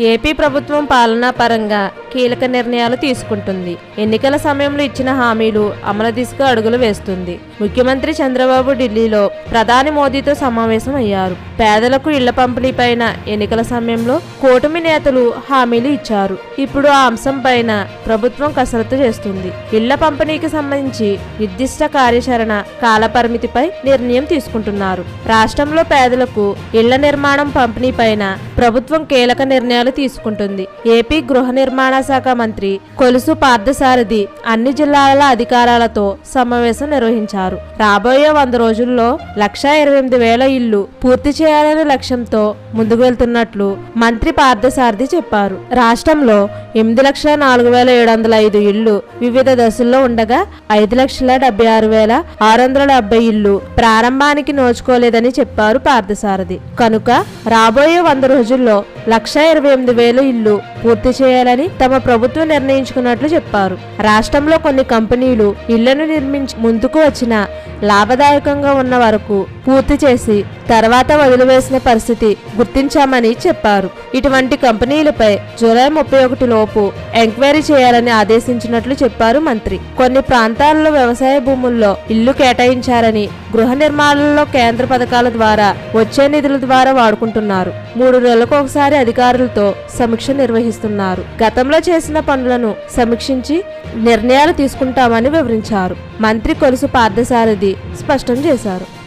AP ప్రభుత్వం పాలనా పరంగా కీలక నిర్ణయాలు తీసుకుంటుంది. ఎన్నికల సమయంలో ఇచ్చిన హామీలు అమలు దిశగా అడుగులు వేస్తుంది. ముఖ్యమంత్రి చంద్రబాబు ఢిల్లీలో ప్రధాని మోదీతో సమావేశం అయ్యారు. పేదలకు ఇళ్ళ పంపిణీపైన ఎన్నికల సమయంలో కూటమి నేతలు హామీలు ఇచ్చారు. ఇప్పుడు ఆ అంశం పైన ప్రభుత్వం కసరత్తు చేస్తుంది. ఇళ్ళ పంపిణీకి సంబంధించి నిర్దిష్ట కార్యాచరణ కాలపరిమితిపై నిర్ణయం తీసుకుంటున్నారు. రాష్ట్రంలో పేదలకు ఇళ్ళ నిర్మాణం పంపిణీ పైన ప్రభుత్వం కీలక నిర్ణయాలు తీసుకుంటుంది. ఏపీ గృహ నిర్మాణ విద్యాశాఖ మంత్రి కొలుసు పార్థసారథి అన్ని జిల్లాల అధికారాలతో సమావేశం నిర్వహించారు. రాబోయే వంద రోజుల్లో లక్షా ఇరవై ఎనిమిది వేల ఇళ్ళు పూర్తి చేయాలనే లక్ష్యంతో ముందుకు వెళ్తున్నట్లు మంత్రి పార్థసారథి చెప్పారు. రాష్ట్రంలో ఎనిమిది లక్షల నాలుగు వేల ఏడు వందల ఐదు ఇళ్ళు వివిధ దశల్లో ఉండగా ఐదు లక్షల డెబ్బై ఆరు వేల ఆరు వందల డెబ్బై ఇళ్ళు ప్రారంభానికి నోచుకోలేదని చెప్పారు పార్థసారథి. కనుక రాబోయే వంద రోజుల్లో లక్ష ఇరవై ఎనిమిది వేల ఇల్లు పూర్తి చేయాలని తమ తమ ప్రభుత్వం నిర్ణయించుకున్నట్లు చెప్పారు. రాష్ట్రంలో కొన్ని కంపెనీలు ఇళ్ళను నిర్మించి ముందుకు వచ్చిన లాభదాయకంగా ఉన్న వరకు పూర్తి చేసి తర్వాత వదిలివేసిన పరిస్థితి గుర్తించామని చెప్పారు. ఇటువంటి కంపెనీలపై జూలై ముప్పై ఒకటి లోపు ఎంక్వైరీ చేయాలని ఆదేశించినట్లు చెప్పారు మంత్రి. కొన్ని ప్రాంతాల్లో వ్యవసాయ భూముల్లో ఇల్లు కేటాయించారని గృహ నిర్మాణంలో కేంద్ర పథకాల ద్వారా వచ్చే నిధుల ద్వారా వాడుకుంటున్నారు. మూడు నెలలకు ఒకసారి అధికారులతో సమీక్ష నిర్వహిస్తున్నారు. గతంలో చేసిన పనులను సమీక్షించి నిర్ణయాలు తీసుకుంటామని వివరించారు. మంత్రి కొలుసు పార్థసారథి స్పష్టం చేశారు.